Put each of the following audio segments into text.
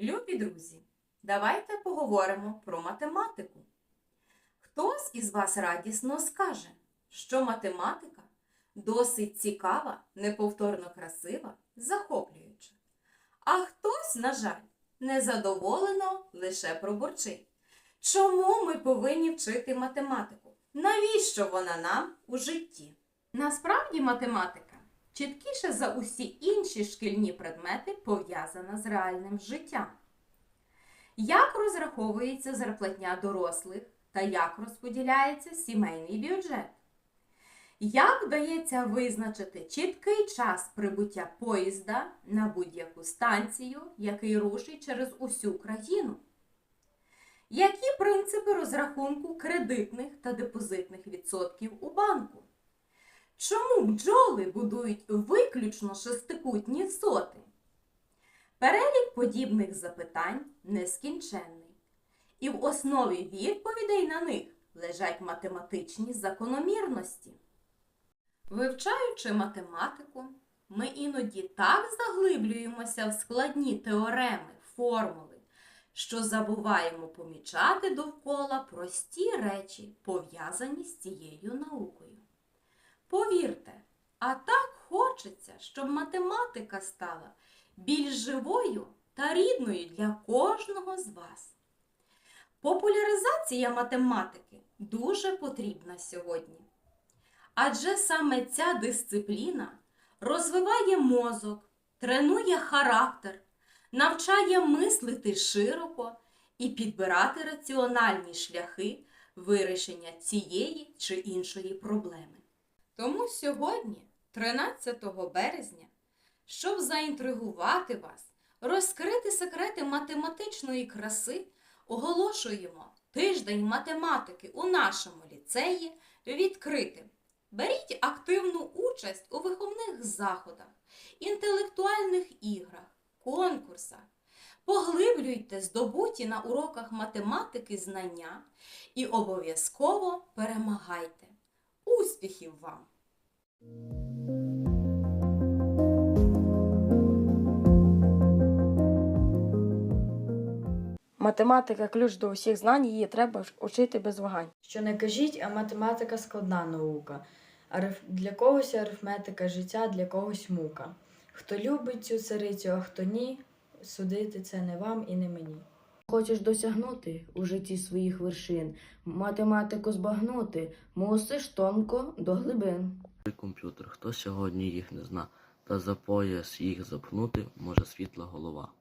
Любі друзі, давайте поговоримо про математику. Хтось із вас радісно скаже, що математика досить цікава, неповторно красива, захоплююча. А хтось, на жаль, незадоволено лише пробурчить. Чому ми повинні вчити математику? Навіщо вона нам у житті? Насправді математика чіткіше за усі інші шкільні предмети пов'язана з реальним життям. Як розраховується зарплатня дорослих та як розподіляється сімейний бюджет? Як вдається визначити чіткий час прибуття поїзда на будь-яку станцію, який рушить через усю країну? Які принципи розрахунку кредитних та депозитних відсотків у банку? Чому бджоли будують виключно шестикутні соти? Перелік подібних запитань нескінченний, і в основі відповідей на них лежать математичні закономірності. Вивчаючи математику, ми іноді так заглиблюємося в складні теореми, формули, що забуваємо помічати довкола прості речі, пов'язані з цією наукою. А так хочеться, щоб математика стала більш живою та рідною для кожного з вас. Популяризація математики дуже потрібна сьогодні. Адже саме ця дисципліна розвиває мозок, тренує характер, навчає мислити широко і підбирати раціональні шляхи вирішення цієї чи іншої проблеми. Тому сьогодні, 13 березня, щоб заінтригувати вас, розкрити секрети математичної краси, оголошуємо тиждень математики у нашому ліцеї відкритим. Беріть активну участь у виховних заходах, інтелектуальних іграх, конкурсах. Поглиблюйте здобуті на уроках математики знання і обов'язково перемагайте. Успіхів вам! Математика ключ до усіх знань, її треба вчити без вагань. Що не кажіть, а математика складна наука. Для когось арифметика життя, для когось мука. Хто любить цю царицю, а хто ні, судити це не вам і не мені. Хочеш досягнути у житті своїх вершин, математику збагнути, мусиш тонко до глибин. Комп'ютер, хто сьогодні їх не зна, та за пояс їх запхнути може світла голова.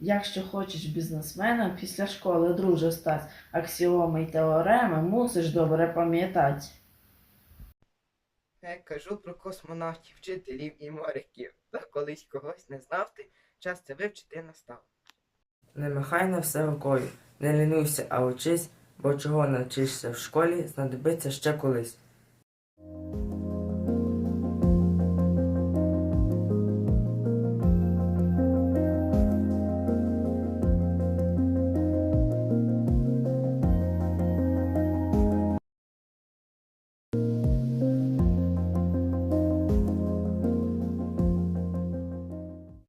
Якщо хочеш бізнесменом після школи друже стать, аксіоми й теореми мусиш добре пам'ятати. Я кажу про космонавтів, вчителів і моряків. Та колись когось не знав ти, час це вивчити настав. Не махай на все рукою, не лінуйся, а учись, бо чого навчишся в школі, знадобиться ще колись.